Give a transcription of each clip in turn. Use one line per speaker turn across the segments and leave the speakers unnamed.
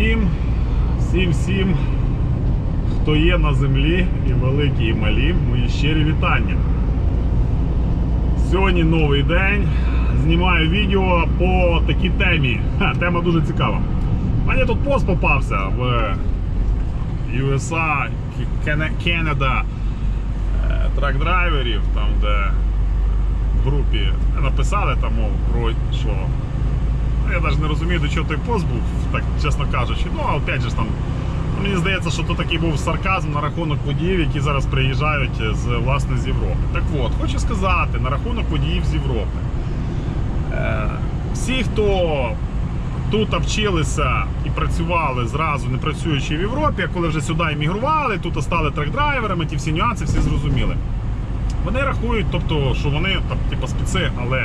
Всім, всім, всім, хто є на землі, і великі, і малі, мої щирі вітання. Сьогодні новий день. Знімаю відео по такій темі. Ха, тема дуже цікава. Мені тут пост попався в USA, Canada е, трак-драйверів, там де в групі написали там, мов, про що. Я навіть не розумію, до чого той пост був, так чесно кажучи. Ну, а опять же там. ну, Мені здається, що то такий був сарказм на рахунок водіїв, які зараз приїжджають з власне з Європи. Так от, хочу сказати на рахунок водіїв з Європи. Е, всі, хто тут вчилися і працювали зразу, не працюючи в Європі, а коли вже сюди іммігрували, тут стали трак-драйверами, ті всі нюанси, всі зрозуміли. Вони рахують, тобто, що вони там, типу, спеці, але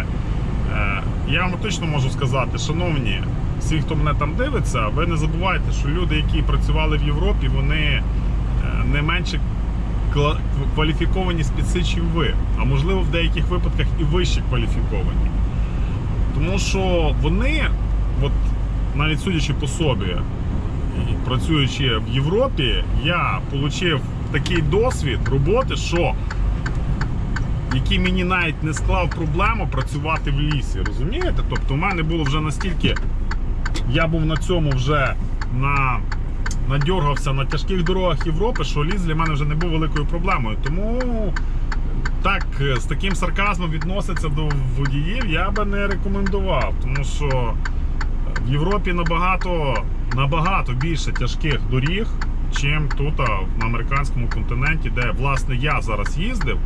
е, я вам точно можу сказати, шановні, всі, хто мене там дивиться, ви не забувайте, що люди, які працювали в Європі, вони е, не менше кваліфіковані спеці, чим ви, а можливо в деяких випадках і вище кваліфіковані. Тому що вони, от навіть судячи по собі, працюючи в Європі, я отримав такий досвід роботи, що який мені навіть не склав проблему працювати в лісі. Розумієте? Тобто, у мене було вже настільки. Я був на цьому вже на. Надьоргався на тяжких дорогах Європи, що ліс для мене вже не був великою проблемою. Тому так з таким сарказмом відноситься до водіїв я би не рекомендував, тому що в Європі набагато набагато більше тяжких доріг, чим тут на американському континенті, де власне я зараз їздив.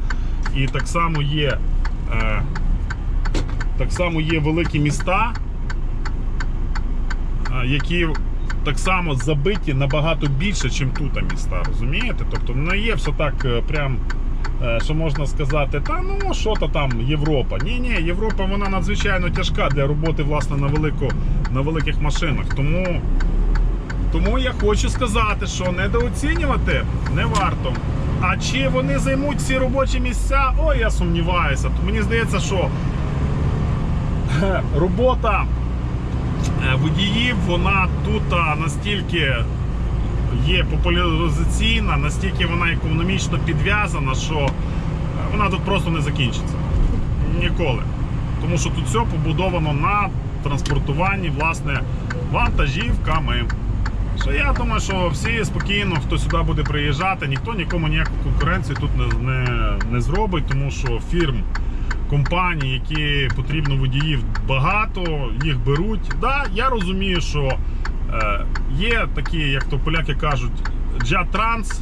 І так само є, е, так само є великі міста, е, які так само забиті набагато більше, ніж тут міста. Розумієте? Тобто не є все так е, прям. е, Що можна сказати, та ну що то там Європа. Ні, ні, Європа вона надзвичайно тяжка для роботи власне на велику, на великих машинах. Тому, тому я хочу сказати, що недооцінювати не варто. А чи вони займуть ці робочі місця? Ой, я сумніваюся. То мені здається, що робота е, водіїв, вона тут настільки є популяризаційна, настільки вона економічно підв'язана, що е, вона тут просто не закінчиться. Ніколи. Тому що тут все побудовано на транспортуванні власне вантажівками. Що я думаю, що всі спокійно, хто сюди буде приїжджати, ніхто нікому ніяку конкуренцію тут не, не, не зробить, тому що фірм, компаній, які потрібно водіїв багато, їх беруть. Да, я розумію, що е, є такі, як то поляки кажуть, джат-транс,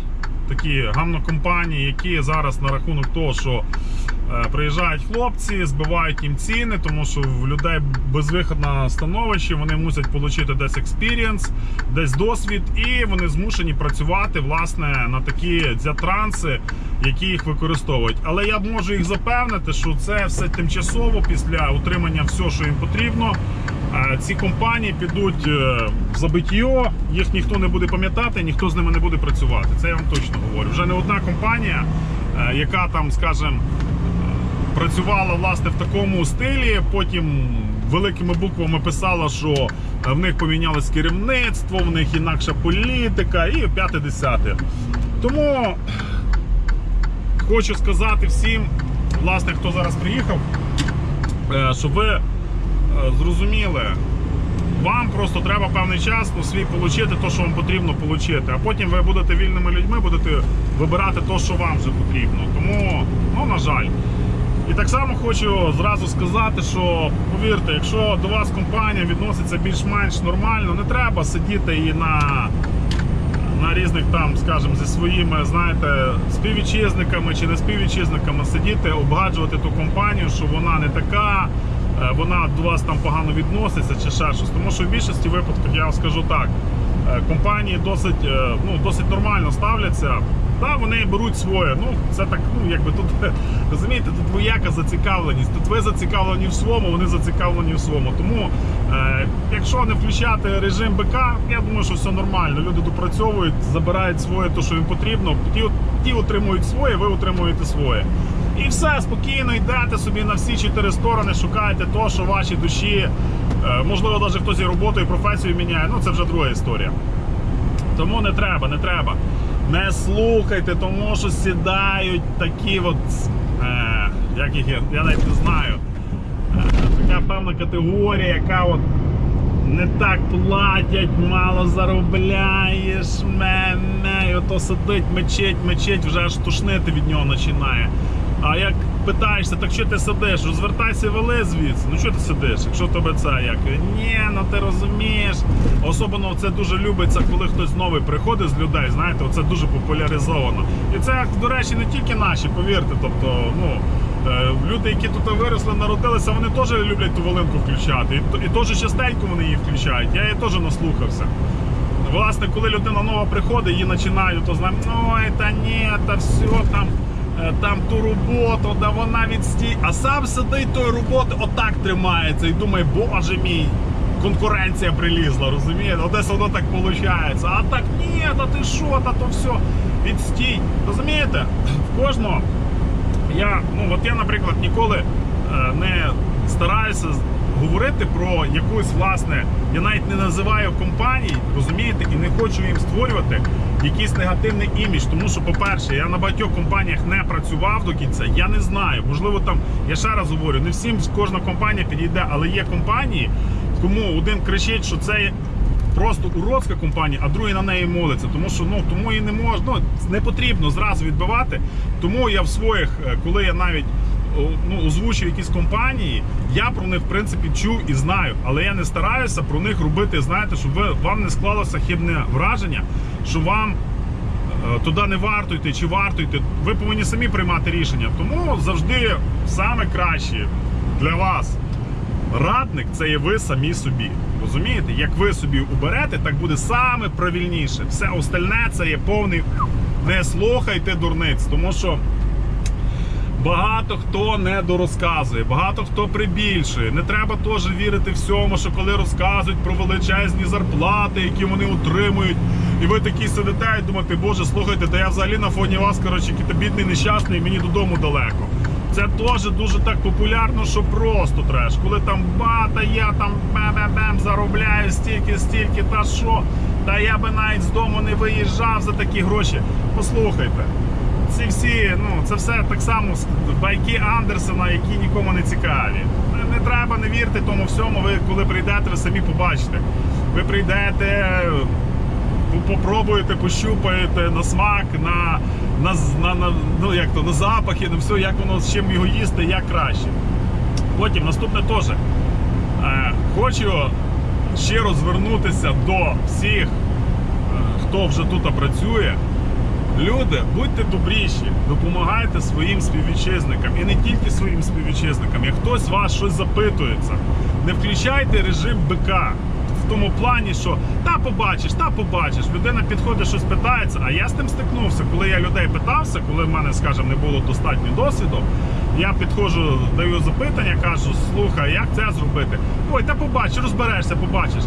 такі гамнокомпанії, які зараз на рахунок того, що приїжджають хлопці, збивають їм ціни, тому що в людей безвиходне становище, вони мусять отримати десь експірієнс, десь досвід, і вони змушені працювати власне на такі дзятранси, які їх використовують. Але я можу їх запевнити, що це все тимчасово після отримання всього, що їм потрібно. е, Ці компанії підуть е, в забиття, їх ніхто не буде пам'ятати, ніхто з ними не буде працювати. Це я вам точно говорю. Вже не одна компанія, е, яка там, скажімо, працювала власне в такому стилі. Потім великими буквами писала, що е, в них помінялось керівництво, в них інакша політика і п'яте десяте. Тому хочу сказати всім, власне, хто зараз приїхав, е, щоб ви е, зрозуміли. Вам просто треба певний час ну, свій отримати те, що вам потрібно отримати. А потім ви будете вільними людьми, будете вибирати те, що вам вже потрібно. Тому, ну, на жаль. І так само хочу зразу сказати, що повірте, якщо до вас компанія відноситься більш-менш нормально, не треба сидіти і на, на різних там, скажімо, зі своїми, знаєте, співвітчизниками чи не співвітчизниками сидіти, обгаджувати ту компанію, що вона не така, е, вона до вас там погано відноситься чи ще щось. Тому що в більшості випадків я вам скажу так, е, компанії досить, е, ну, досить нормально ставляться. Так, вони беруть своє. Ну, це так, ну якби тут розумієте, тут двояка зацікавленість. Тут ви зацікавлені в своєму, вони зацікавлені в своєму. Тому, е, якщо не включати режим БК, я думаю, що все нормально. Люди допрацьовують, забирають своє, то що їм потрібно. Ті, ті отримують своє, ви отримуєте своє. І все, спокійно йдете собі на всі чотири сторони, шукаєте то, що вашій душі Е, Можливо, навіть хтось і роботу, і професію міняє. Ну це вже друга історія. Тому не треба, не треба. Не слухайте, тому що сідають такі от. Е, як їх я навіть не знаю. Е, така певна категорія, яка от не так платять, мало заробляєш, ме-ме, і ото сидить, мечить, мечить, вже аж тушнити від нього починає. А як питаєшся, так що ти сидиш? Розвертайся вели звідси. Ну що ти сидиш? Якщо тебе це як? Ні, ну ти розумієш. Особливо це дуже любиться, коли хтось новий приходить з людей. Знаєте, це дуже популяризовано. І це, до речі, не тільки наші, повірте. Тобто, ну. Е, Люди, які тут виросли, народилися, вони теж люблять ту волинку включати. І, теж частенько вони її включають. Я її теж наслухався. Власне, коли людина нова приходить, її починають, то знаємо, ой, та ні, та все там, там ту роботу, да вона відстій. А сам сидить тої роботи, отак тримається і думає, боже мій, конкуренція прилізла, розумієте? Одесь воно так виходить. А так ні, та ти що, та то все, відстій. Розумієте? В кожного я, ну от я, наприклад, ніколи е, не стараюся говорити про якусь власне, я навіть не називаю компаній, розумієте, і не хочу їм створювати якийсь негативний імідж. Тому що, по-перше, я на багатьох компаніях не працював до кінця. Я не знаю. Можливо, там я ще раз говорю, не всім кожна компанія підійде, але є компанії, кому один кричить, що це просто уродська компанія, а другий на неї молиться. Тому що ну тому і не можна, ну, не потрібно зразу відбивати. Тому я в своїх, е, коли я навіть ну, озвучую якісь компанії, я про них в принципі чув і знаю, але я не стараюся про них робити, знаєте, щоб ви, вам не склалося хибне враження, що вам е, туди не варто йти чи варто йти. Ви повинні самі приймати рішення. Тому завжди саме краще для вас радник це є ви самі собі. Розумієте? Як ви собі уберете, так буде саме правильніше. Все остальне це є повний. Не слухайте дурниць, тому що багато хто не дорозказує, багато хто прибільшує. Не треба теж вірити всьому, що коли розказують про величезні зарплати, які вони отримують, і ви такі сидите і думаєте, боже, слухайте, та я взагалі на фоні вас, коротше, який-то бідний нещасний, і мені додому далеко. Це теж дуже так популярно, що просто треш. Коли там бата, я там бем-бем-бем заробляю стільки, стільки, та що. Та я би навіть з дому не виїжджав за такі гроші. Послухайте, ці всі, ну це все так само байки Андерсена, які нікому не цікаві. Не, не треба, не вірте тому всьому. Ви коли прийдете, ви самі побачите. Ви прийдете, по- попробуєте, пощупаєте на смак, на, на, на, на, ну, як то, на запахи, на все, як воно з чим його їсти, як краще. Потім наступне теж. Е, хочу щиро звернутися до всіх, е, хто вже тут працює. Люди, будьте добріші, допомагайте своїм співвітчизникам і не тільки своїм співвітчизникам. Як хтось з вас щось запитується, не включайте режим бика. В тому плані, що та побачиш, та побачиш. Людина підходить, щось питається. А я з тим стикнувся, коли я людей питався, коли в мене, скажімо, не було достатньо досвіду. Я підходжу, даю запитання, кажу, слухай, як це зробити? Ой, та побачиш, розберешся, побачиш.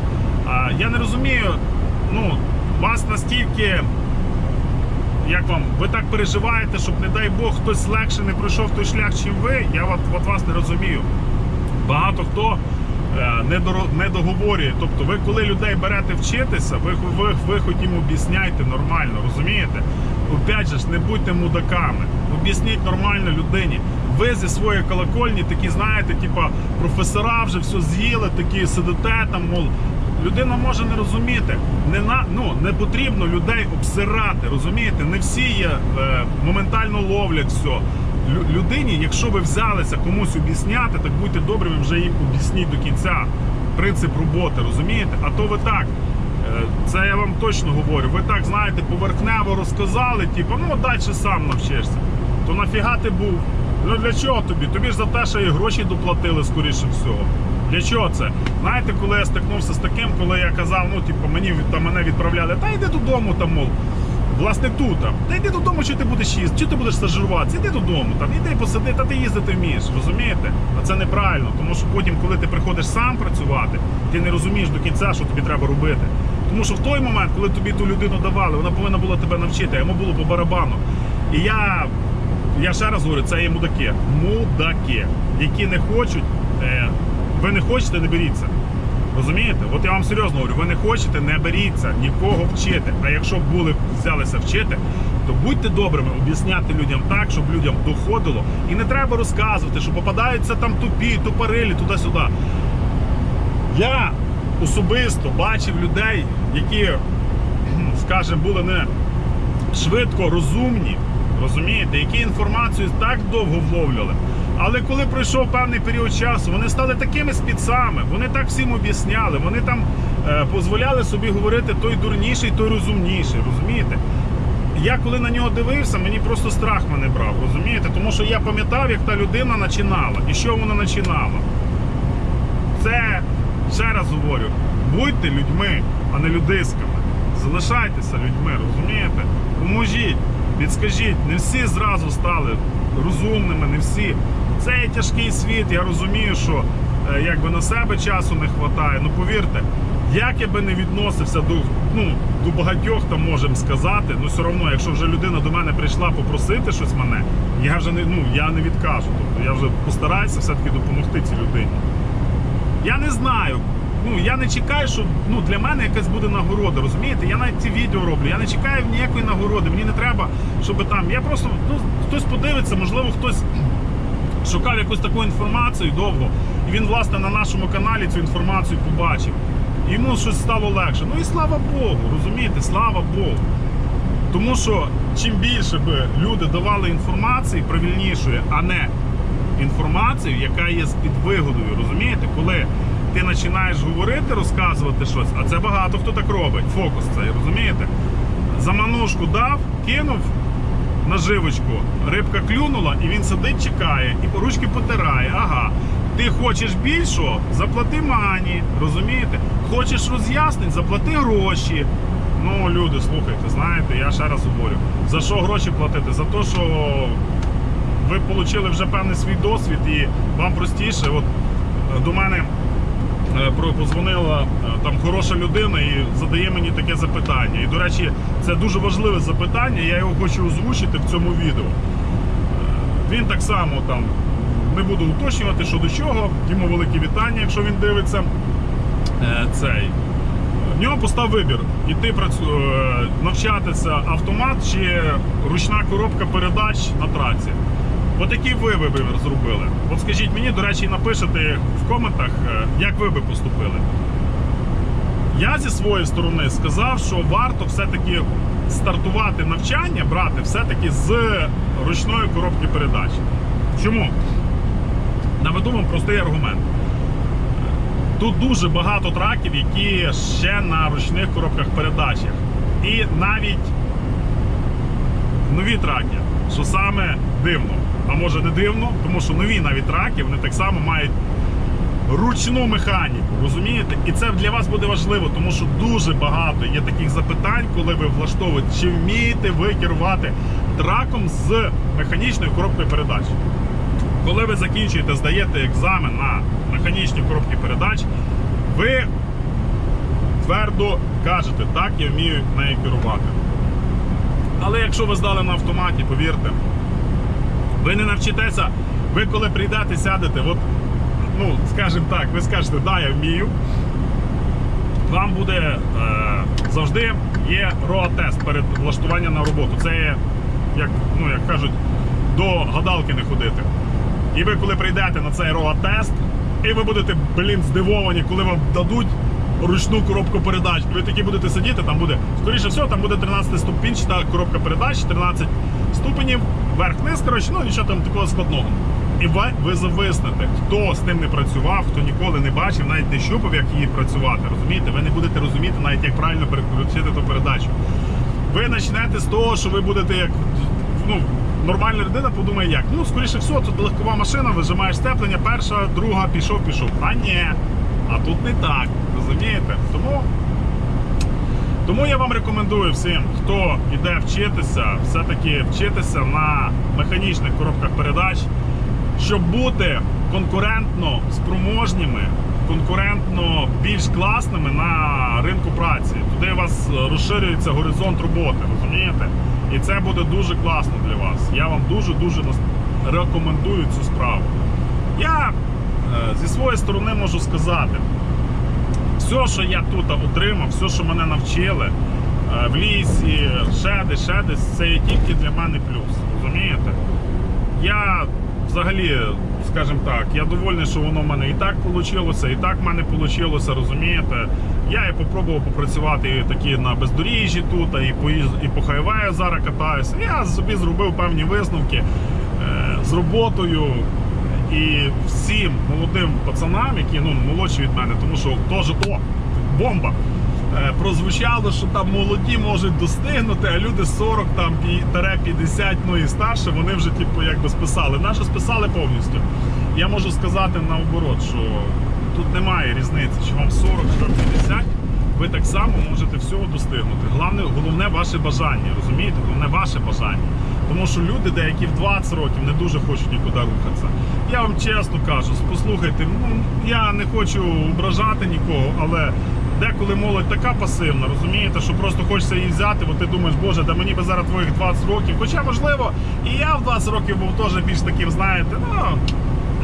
А я не розумію, ну, вас настільки як вам, ви так переживаєте, щоб, не дай Бог, хтось легше не пройшов той шлях, чим ви, я от, от вас не розумію. Багато хто е, не, договорює. Тобто, ви коли людей берете вчитися, ви, ви, ви хоч їм об'ясняйте нормально, розумієте? Опять же ж, не будьте мудаками. Об'ясніть нормально людині. Ви зі своєї колокольні такі, знаєте, типа професора вже все з'їли, такі сидите там, мол, людина може не розуміти. Не на ну не потрібно людей обсирати. Розумієте, не всі є е, моментально ловлять все. Лю- людині, якщо ви взялися комусь об'ясняти, так будьте добрими, вже їм об'ясніть до кінця принцип роботи, розумієте? А то ви так. е, Це я вам точно говорю. Ви так знаєте, поверхнево розказали, типу, ну далі сам навчишся. То нафіга ти був? Ну для чого тобі? Тобі ж за те, що і гроші доплатили, скоріше всього. Для чого це? Знаєте, коли я стикнувся з таким, коли я казав, ну типу, мені там мене відправляли, та йди додому там, мов. Власне, тут. там. Та йди додому, що ти будеш їсти, чи ти будеш стажируватися, іди додому, там, іди посиди, та ти їздити вмієш, розумієте? А це неправильно, тому що потім, коли ти приходиш сам працювати, ти не розумієш до кінця, що тобі треба робити. Тому що в той момент, коли тобі ту людину давали, вона повинна була тебе навчити, йому було по барабану. І я, я ще раз говорю, це є мудаки. Мудаки, які не хочуть, е, ви не хочете, не беріться. Розумієте? От я вам серйозно говорю, ви не хочете, не беріться нікого вчити. А якщо були взялися вчити, то будьте добрими, об'ясняти людям так, щоб людям доходило. І не треба розказувати, що попадаються там тупі, тупорилі, туди-сюди. Я особисто бачив людей, які, скажімо, були не швидко розумні, розумієте, які інформацію так довго вловлювали. Але коли пройшов певний період часу, вони стали такими спецами, вони так всім об'ясняли, вони там е, дозволяли собі говорити той дурніший, той розумніший, розумієте? Я коли на нього дивився, мені просто страх мене брав, розумієте? Тому що я пам'ятав, як та людина починала і що вона починала. Це ще раз говорю: будьте людьми, а не людисками. Залишайтеся людьми, розумієте? Поможіть, підскажіть, не всі зразу стали розумними, не всі. Це є тяжкий світ. Я розумію, що е, якби на себе часу не вистачає. Ну повірте, як я би не відносився до, ну, до багатьох, там можемо сказати, ну все одно, якщо вже людина до мене прийшла попросити щось мене, я вже не, ну, я не відкажу. Тобто я вже постараюся все-таки допомогти цій людині. Я не знаю. Ну я не чекаю, що ну для мене якась буде нагорода. Розумієте? Я навіть ці відео роблю. Я не чекаю ніякої нагороди. Мені не треба, щоб там. Я просто ну хтось подивиться, можливо, хтось шукав якусь таку інформацію довго, і він, власне, на нашому каналі цю інформацію побачив. Йому щось стало легше. Ну і слава Богу, розумієте, слава Богу. Тому що чим більше би люди давали інформації правильнішої, а не інформацію, яка є з підвигодою, розумієте, коли ти починаєш говорити, розказувати щось, а це багато хто так робить. Фокус цей, розумієте? Заманушку дав, кинув наживочку, рибка клюнула, і він сидить, чекає, і ручки потирає. Ага. Ти хочеш більшого, заплати мані, розумієте? Хочеш роз'яснень, заплати гроші. Ну, люди, слухайте, знаєте, я ще раз говорю. За що гроші платити? За те, що ви отримали вже певний свій досвід і вам простіше. От е, до мене позвонила е, там хороша людина і задає мені таке запитання. І, до речі, це дуже важливе запитання, я його хочу озвучити в цьому відео. Е, Він так само там не буду уточнювати, що до чого. Йому велике вітання, якщо він дивиться. Е, Цей. В нього постав вибір: іти е, навчатися автомат чи ручна коробка передач на траці. От який ви вибір зробили? От скажіть мені, до речі, напишете в коментах, е, як ви би поступили. Я зі своєї сторони сказав, що варто все-таки стартувати навчання, брати все-таки з ручної коробки передач. Чому? Наведу вам простий аргумент. Тут дуже багато траків, які ще на ручних коробках передачах. І навіть нові траки, що саме дивно. А може не дивно, тому що нові навіть траки, вони так само мають ручну механіку, розумієте? І це для вас буде важливо, тому що дуже багато є таких запитань, коли ви влаштовуєте, чи вмієте ви керувати траком з механічною коробкою передач. Коли ви закінчуєте, здаєте екзамен на механічні коробки передач, ви твердо кажете, так, я вмію нею керувати. Але якщо ви здали на автоматі, повірте, ви не навчитеся, ви коли прийдете, сядете, от, ну, скажімо так, ви скажете, да, я вмію. Вам буде е, завжди є РОА-тест перед влаштуванням на роботу. Це є, як, ну, як кажуть, до гадалки не ходити. І ви, коли прийдете на цей РОА-тест, і ви будете, блін, здивовані, коли вам дадуть ручну коробку передач. Ви такі будете сидіти, там буде, скоріше всього, там буде 13 ступінчата коробка передач, 13 ступенів, верх-низ, коротше, ну нічого там такого складного. І ви, ви зависнете, хто з тим не працював, хто ніколи не бачив, навіть не щупав, як її працювати. Розумієте? Ви не будете розуміти навіть, як правильно переключити ту передачу. Ви почнете з того, що ви будете як ну, нормальна людина подумає, як. Ну, скоріше всього, тут легкова машина, вижимаєш степлення, перша, друга, пішов, пішов. А ні, а тут не так. Розумієте? Тому. Тому я вам рекомендую всім, хто йде вчитися, все-таки вчитися на механічних коробках передач, щоб бути конкурентно спроможніми, конкурентно більш класними на ринку праці. Туди у вас розширюється горизонт роботи, розумієте? І це буде дуже класно для вас. Я вам дуже-дуже рекомендую цю справу. Я е, зі своєї сторони можу сказати, Все, що я тут отримав, все, що мене навчили е, в лісі, ще десь, це є тільки для мене плюс. Розумієте? Я взагалі, скажімо так, я довольний, що воно в мене і так вийшло, і так в мене вийшло, розумієте. Я і попробував попрацювати такі на бездоріжжі тут, і по, і по хайвею зараз катаюся. Я собі зробив певні висновки е, з роботою. І всім молодим пацанам, які ну, молодші від мене, тому що теж о, бомба. Е, прозвучало, що там молоді можуть достигнути, а люди 40, там 50, ну і старше, вони вже типу якби списали. Наші списали повністю. Я можу сказати наоборот, що тут немає різниці, чи вам 40, чи вам 50, ви так само можете всього достигнути. Головне, головне ваше бажання, розумієте? Головне ваше бажання. Тому що люди, деякі в 20 років не дуже хочуть нікуди рухатися. Я вам чесно кажу, послухайте, ну я не хочу ображати нікого, але деколи молодь така пасивна, розумієте, що просто хочеться її взяти, бо ти думаєш, боже, да мені би зараз твоїх 20 років. Хоча, можливо, і я в 20 років був теж більш таким, знаєте, ну.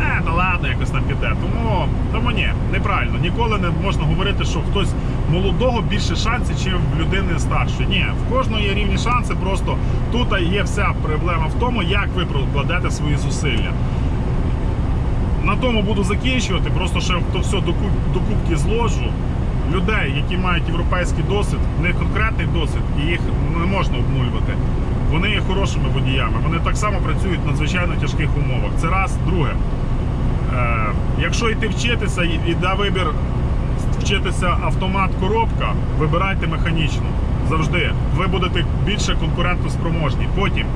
Е, та ладно, якось там піде. Тому, тому ні, неправильно. Ніколи не можна говорити, що хтось молодого більше шансів, чим в людини старшої. Ні, в кожного є рівні шанси. Просто тут є вся проблема в тому, як ви прокладете свої зусилля. На тому буду закінчувати. Просто ще то все до, куб- зложу. Людей, які мають європейський досвід, них конкретний досвід, і їх не можна обнулювати. Вони є хорошими водіями. Вони так само працюють в надзвичайно тяжких умовах. Це раз, друге. Е, якщо йти вчитися і, да вибір вчитися автомат-коробка, вибирайте механічну. Завжди. Ви будете більше конкурентоспроможні. Потім,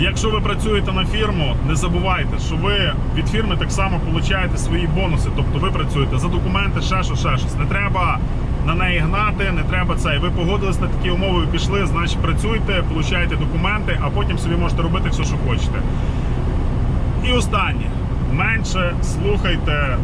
якщо ви працюєте на фірму, не забувайте, що ви від фірми так само получаєте свої бонуси. Тобто ви працюєте за документи, ще щось, ще щось. Не треба на неї гнати, не треба це. Ви погодились на такі умови, ви пішли, значить працюйте, получаєте документи, а потім собі можете робити все, що хочете. І останнє. Менше слухайте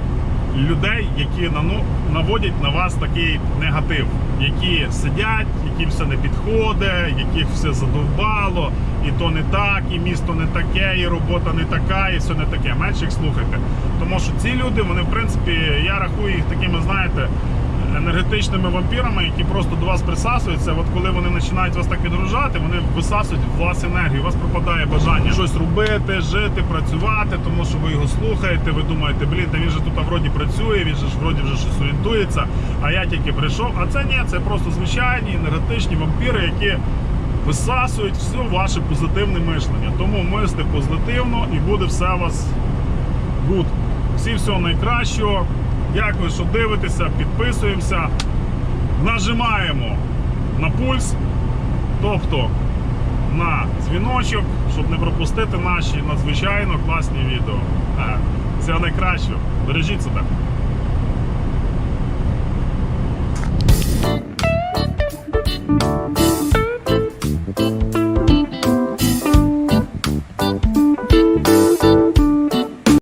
людей, які нану- наводять на вас такий негатив, які сидять, яким все не підходить, яких все задовбало, і то не так, і місто не таке, і робота не така, і все не таке. Менше їх слухайте. Тому що ці люди, вони, в принципі, я рахую їх такими, знаєте, енергетичними вампірами, які просто до вас присасуються. От коли вони починають вас так підгружати, вони висасують в вас енергію. У вас пропадає бажання щось робити, жити, працювати, тому що ви його слухаєте. Ви думаєте, блін, та він же тут вроді працює, він же ж вроді вже щось орієнтується. А я тільки прийшов. А це ні, це просто звичайні енергетичні вампіри, які висасують все ваше позитивне мишлення. Тому мислите позитивно і буде все у вас Good. Всі всього найкращого. Дякую, що дивитеся, підписуємося, нажимаємо на пульс, тобто на дзвіночок, щоб не пропустити наші надзвичайно класні відео. Це Всього найкращого. Бережіть себе.